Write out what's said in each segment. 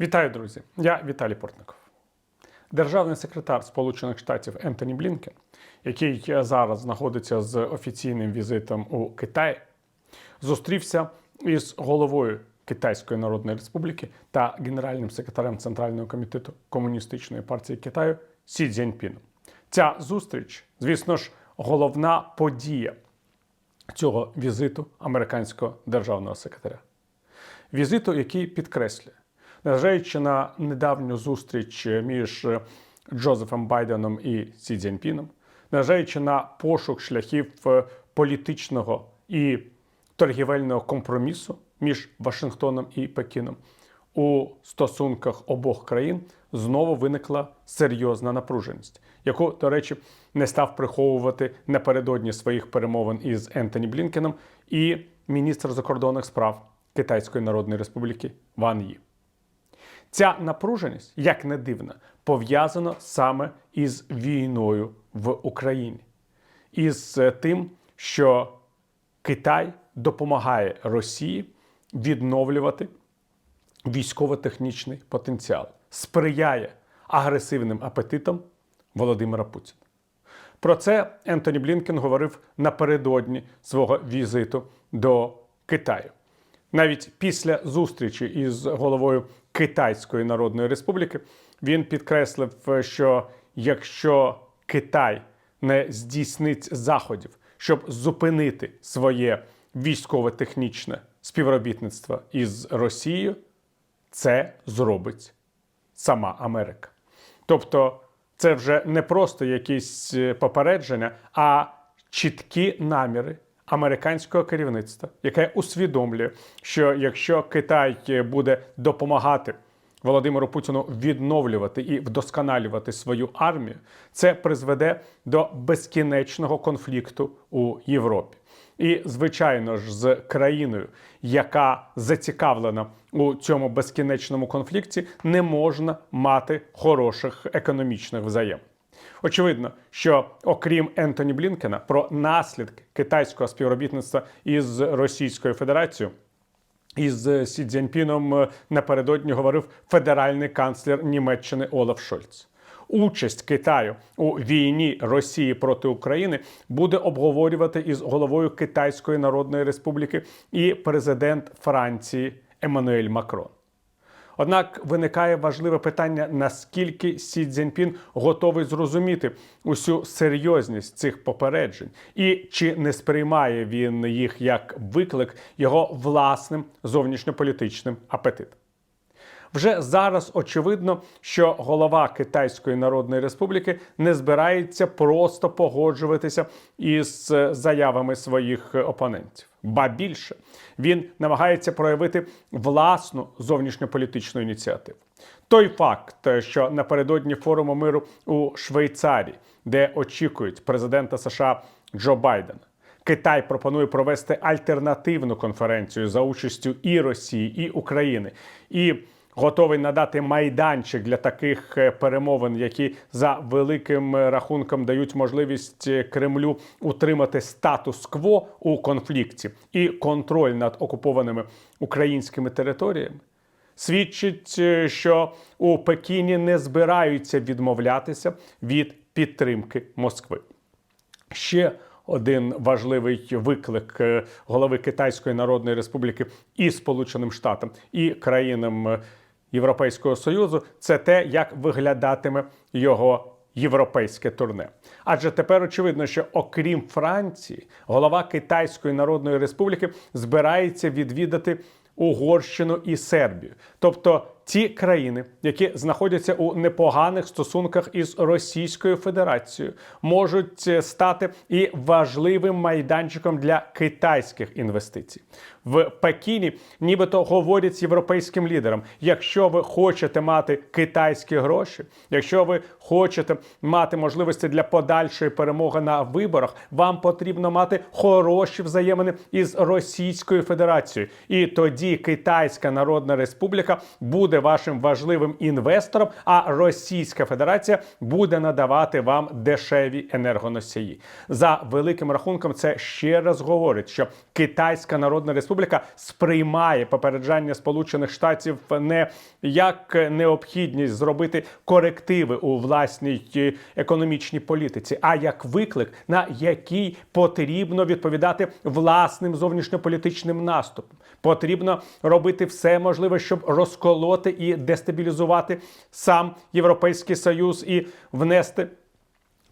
Вітаю, друзі! Я Віталій Портников. Державний секретар Сполучених Штатів Ентоні Блінкен, який зараз знаходиться з офіційним візитом у Китай, зустрівся із головою Китайської Народної Республіки та генеральним секретарем Центрального комітету Комуністичної партії Китаю Сі Цзіньпіном. Ця зустріч, звісно ж, головна подія цього візиту американського державного секретаря. Візиту, який підкреслює, незважаючи на недавню зустріч між Джозефом Байденом і Сі Цзіньпіном, незважаючи на пошук шляхів е, політичного і торгівельного компромісу між Вашингтоном і Пекіном, у стосунках обох країн знову виникла серйозна напруженість, яку, до речі, не став приховувати напередодні своїх перемовин із Ентоні Блінкеном і міністр закордонних справ Китайської Народної Республіки Ван Ї. Ця напруженість, як не дивно, пов'язана саме із війною в Україні, із е, тим, що Китай допомагає Росії відновлювати військово-технічний потенціал, сприяє агресивним апетитам Володимира Путіна. Про це Ентоні Блінкен говорив напередодні свого візиту до Китаю. Навіть після зустрічі із головою Китайської Народної Республіки він підкреслив, що якщо Китай не здійснить заходів, щоб зупинити своє військово-технічне співробітництво із Росією, це зробить сама Америка. Тобто, це вже не просто якісь е, попередження, а чіткі наміри американського керівництва, яке усвідомлює, що якщо Китай е, буде допомагати Володимиру Путіну відновлювати і вдосконалювати свою армію, це призведе до безкінечного конфлікту у Європі. І, звичайно ж, з країною, яка зацікавлена у цьому безкінечному конфлікті, не можна мати хороших економічних взаємин. Очевидно, що окрім Ентоні Блінкена про наслідки китайського співробітництва із Російською Федерацією. Із Сі Цзіньпіном напередодні говорив федеральний канцлер Німеччини Олаф Шольц. Участь Китаю у війні Росії проти України буде обговорювати із головою Китайської Народної Республіки і президент Франції Еммануель Макрон. Однак виникає важливе питання, наскільки Сі Цзіньпін готовий зрозуміти усю серйозність цих попереджень, і чи не сприймає він їх як виклик його власним зовнішньополітичним апетитом. Вже зараз очевидно, що голова Китайської Народної Республіки не збирається просто погоджуватися із заявами своїх опонентів. Ба більше він намагається проявити власну зовнішньополітичну ініціативу. Той факт, що напередодні форуму миру у Швейцарії, де очікують президента США Джо Байдена, Китай пропонує провести альтернативну конференцію за участю і Росії, і України. і готовий надати майданчик для таких е, перемовин, які за великим е, рахунком дають можливість е, Кремлю утримати статус-кво у конфлікті і контроль над окупованими українськими територіями. Свідчить, що у Пекіні не збираються відмовлятися від підтримки Москви. Ще один важливий виклик голови Китайської Народної Республіки і Сполученим Штатам і країнам Європейського союзу це те, як виглядатиме його європейське турне. Адже тепер очевидно, що окрім Франції, голова Китайської Народної Республіки збирається відвідати Угорщину і Сербію, тобто ті країни, які знаходяться у непоганих стосунках із Російською Федерацією, можуть стати і важливим майданчиком для китайських інвестицій. В Пекіні, нібито говорять з європейським лідерам: якщо ви хочете мати китайські гроші, якщо ви хочете мати можливості для подальшої перемоги на виборах, вам потрібно мати хороші взаємини із Російською Федерацією, і тоді Китайська Народна Республіка буде вашим важливим інвестором, а Російська Федерація буде надавати вам дешеві енергоносії. За великим рахунком, це ще раз говорить, що Китайська Народна Республіка сприймає попереджання Сполучених Штатів не як необхідність зробити корективи у власній е, економічній політиці, а як виклик, на який потрібно відповідати власним зовнішньополітичним наступом. Потрібно робити все можливе, щоб розколоти і дестабілізувати сам Європейський Союз і внести.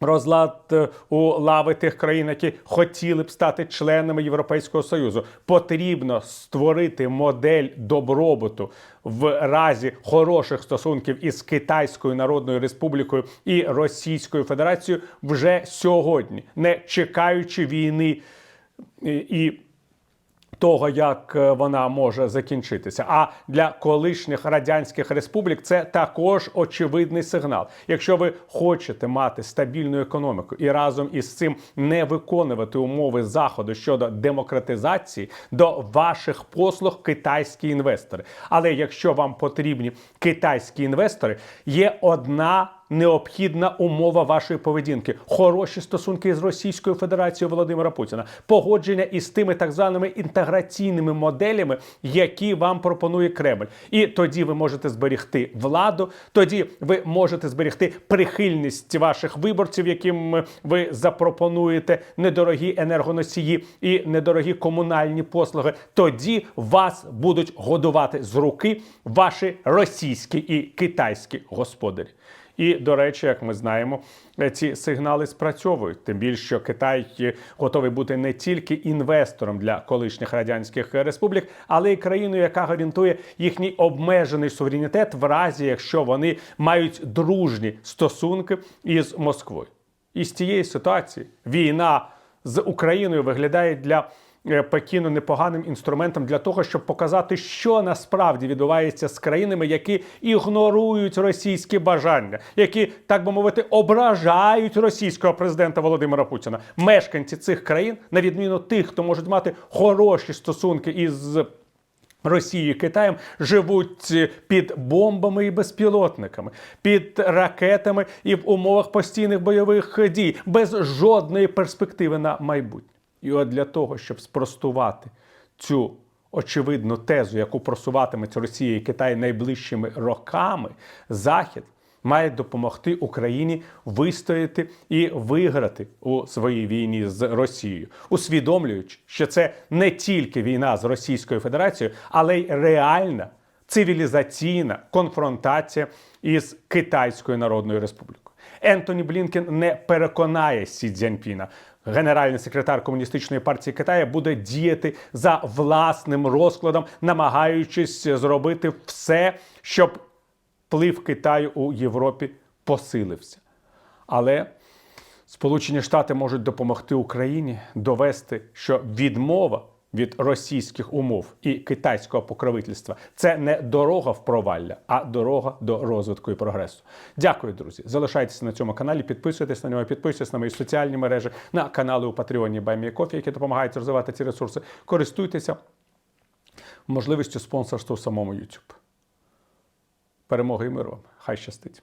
Розлад е, у лави тих країн, які хотіли б стати членами Європейського союзу, потрібно створити модель добробуту в разі хороших стосунків із Китайською Народною Республікою і Російською Федерацією вже сьогодні, не чекаючи війни і. Того, як е, вона може закінчитися. А для колишніх радянських республік це також очевидний сигнал. Якщо ви хочете мати стабільну економіку і разом із цим не виконувати умови заходу щодо демократизації, до ваших послуг китайські інвестори. Але якщо вам потрібні китайські інвестори, є одна необхідна умова вашої поведінки: хороші стосунки з Російською Федерацією Володимира Путіна, погодження із тими так званими інтеграційними моделями, які вам пропонує Кремль. І тоді ви можете зберегти владу, тоді ви можете зберегти прихильність ваших виборців, яким ви запропонуєте недорогі енергоносії і недорогі комунальні послуги. Тоді вас будуть годувати з руки ваші російські і китайські господарі. І до речі, як ми знаємо, ці сигнали спрацьовують. Тим більше що Китай е, готовий бути не тільки інвестором для колишніх радянських республік, але й країною, яка гарантує їхній обмежений суверенітет, в разі якщо вони мають дружні стосунки із Москвою. І з цієї ситуації війна з Україною виглядає для е, Пекіну непоганим інструментом для того, щоб показати, що насправді відбувається з країнами, які ігнорують російські бажання, які так би мовити ображають російського президента Володимира Путіна. Мешканці цих країн, на відміну тих, хто можуть мати хороші стосунки із. Росією Китаєм живуть е, під бомбами і безпілотниками, під ракетами і в умовах постійних бойових дій, без жодної перспективи на майбутнє. І от для того, щоб спростувати цю очевидну тезу, яку просуватиметься Росія і Китай найближчими роками, Захід має допомогти Україні вистояти і виграти у своїй війні з Росією, усвідомлюючи, що це не тільки війна з Російською Федерацією, але й реальна цивілізаційна конфронтація із Китайською Народною Республікою. Ентоні Блінкен не переконає Сі Цзяньпіна. Генеральний секретар комуністичної партії Китаю буде діяти за власним розкладом, намагаючись зробити все, щоб вплив Китаю у Європі посилився. Але Сполучені Штати можуть допомогти Україні довести, що відмова від російських умов і китайського покровительства це не дорога в провалля, а дорога до розвитку і прогресу. Дякую, друзі. Залишайтеся на цьому каналі, підписуйтесь на нього, підписуйтесь на мої соціальні мережі, на канали у Патреоні Баймієкофі, які допомагають розвивати ці ресурси. Користуйтеся можливістю спонсорства у самому YouTube. Перемоги і миру вам! Хай щастить!